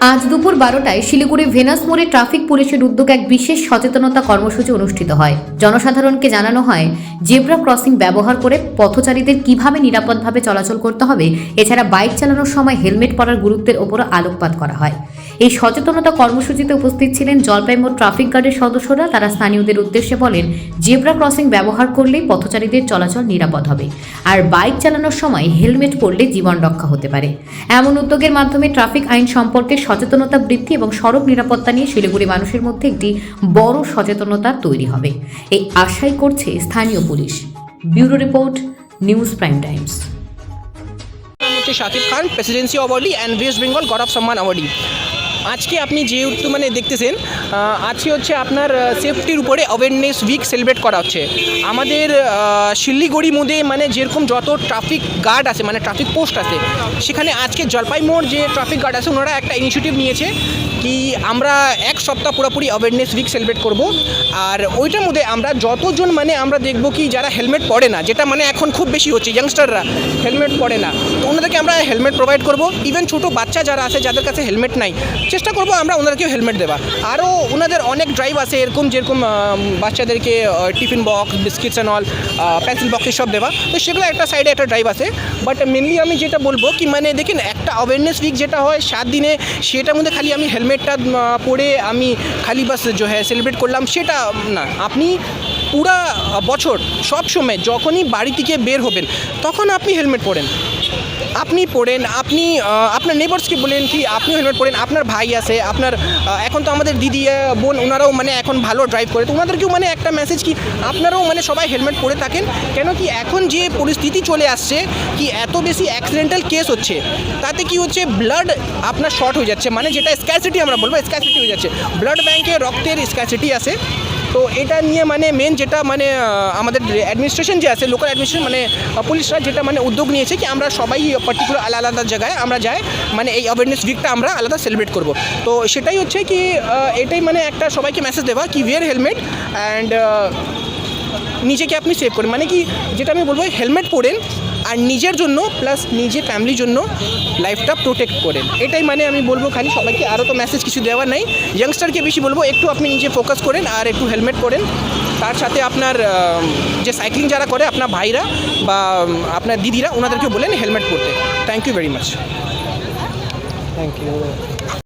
আজ দুপুর বারোটায় শিলিগুড়ি ভেনাস মোড়ে ট্রাফিক পুলিশের উদ্যোগে এক বিশেষ সচেতনতা কর্মসূচি অনুষ্ঠিত হয়। জনসাধারণকে জানানো হয়, জেব্রা ক্রসিং ব্যবহার করে পথচারীদের কীভাবে নিরাপদভাবে চলাচল করতে হবে, এছাড়া বাইক চালানোর সময় হেলমেট পরার গুরুত্বের ওপরও আলোকপাত করা হয়। এই সচেতনতা কর্মসূচিতে উপস্থিত ছিলেন জলপাইমোড় ট্রাফিক গার্ডের সদস্যরা। তারা স্থানীয়দের উদ্দেশ্যে বলেন, জেব্রা ক্রসিং ব্যবহার করলেই পথচারীদের চলাচল নিরাপদ হবে, আর বাইক চালানোর সময় হেলমেট পরলে জীবন রক্ষা হতে পারে। এমন উদ্যোগের মাধ্যমে ট্রাফিক আইন সম্পর্কে সচেতনতা বৃদ্ধি এবং সড়ক নিরাপত্তা নিয়ে শিলিগুড়ি মানুষের মধ্যে একটি বড় সচেতনতা তৈরি হবে। এই আশাই করছে স্থানীয় police. Bureau report, news prime times. Shakib Khan, presidency awardee and West Bengal Gaurav Samman awardee আজকে আপনি যেহেতু মানে দেখতেছেন আজকে হচ্ছে আপনার সেফটির উপরে অ্যাওয়ারনেস উইক সেলিব্রেট করা হচ্ছে। আমাদের আহ, শিলিগুড়ি মধ্যে মানে যেরকম যত ট্রাফিক গার্ড আছে মানে ট্রাফিক পোস্ট আছে সেখানে আজকে জলপাইমোড় যে ট্রাফিক গার্ড আছে ওনারা একটা ইনিশিয়েটিভ নিয়েছে কি আমরা এক সপ্তাহ পুরোপুরি অ্যাওয়ারনেস উইক সেলিব্রেট করব। আর ওইটার মধ্যে আমরা যতজন মানে আমরা দেখব কি যারা হেলমেট পরে না যেটা মানে এখন খুব বেশি হচ্ছে ইয়াংস্টাররা হেলমেট পরে না তো ওনাদেরকে আমরা হেলমেট প্রোভাইড করব। ইভেন ছোটো বাচ্চা যারা আছে যাদের কাছে হেলমেট নাই চেষ্টা করব আমরা ওনাদেরকেও হেলমেট দেওয়া। আরও ওনাদের অনেক ড্রাইভ আছে, এরকম যেরকম বাচ্চাদেরকে tiffin box biscuits and all pencil box সব দেওয়া। তো সেগুলো একটা সাইডে একটা ড্রাইভ আছে। বাট মেনলি আমি যেটা বলব কি মানে দেখেন একটা অ্যাওয়ারনেস উইক যেটা হয় সাত দিনে, সেটার মধ্যে খালি আমি হেলমেটটা পরে আমি খালি বাস যে হ্যাঁ সেলিব্রেট করলাম, সেটা না। আপনি পুরা বছর, সব সময় যখনই বাড়ি থেকে বের হবেন, তখন আপনি হেলমেট পরেন। আপনি পড়েন, আপনি আপনার নেবার্সকে বলেন কি, আপনি হেলমেট পরেন আপনার ভাই আছে, আপনার এখন তো আমাদের দিদি বোন ওনারাও মানে এখন ভালো ড্রাইভ করে, তো ওনাদেরকেও মানে একটা মেসেজ কি, আপনারাও মানে সবাই হেলমেট পরে থাকেন, কেন কি এখন যে পরিস্থিতি চলে আসছে, কি এত বেশি অ্যাক্সিডেন্টাল কেস হচ্ছে, তাতে কি হচ্ছে ব্লাড আপনার শর্ট হয়ে যাচ্ছে মানে যেটা স্ক্যাসিটি আমরা বলব স্ক্যাসিটি হয়ে যাচ্ছে ব্লাড ব্যাংকে রক্তের স্ক্যাসিটি আছে। তো এটা নিয়ে মানে মেন যেটা মানে আমাদের অ্যাডমিনিস্ট্রেশন যে আছে লোকাল অ্যাডমিনিস্ট্রেশন মানে পুলিশরা যেটা মানে উদ্যোগ নিয়েছে কি আমরা সবাই পার্টিকুলার আলাদা আলাদা জায়গায় আমরা যাই মানে এই অ্যাওয়ারনেস উইকটা আমরা আলাদা সেলিব্রেট করব। তো সেটাই হচ্ছে কি এটাই মানে একটা সবাইকে মেসেজ দেওয়া কি ওয়ার হেলমেট অ্যান্ড নিজেকে আপনি সেভ করেন। মানে কি, যেটা আমি বলব হেলমেট পরেন আর নিজের জন্য প্লাস নিজের ফ্যামিলির জন্য লাইফটা প্রোটেক্ট করেন। এটাই মানে আমি বলব খালি, সবাইকে আরও তো মেসেজ কিছু দেওয়া নাই। ইয়াংস্টারকে বেশি বলব, একটু আপনি নিজে ফোকাস করেন আর একটু হেলমেট পরেন। তার সাথে আপনার যে সাইক্লিং যারা করে, আপনার ভাইরা বা আপনার দিদিরা ওনাদেরকে বলেন হেলমেট পরতে। Thank you very much thank you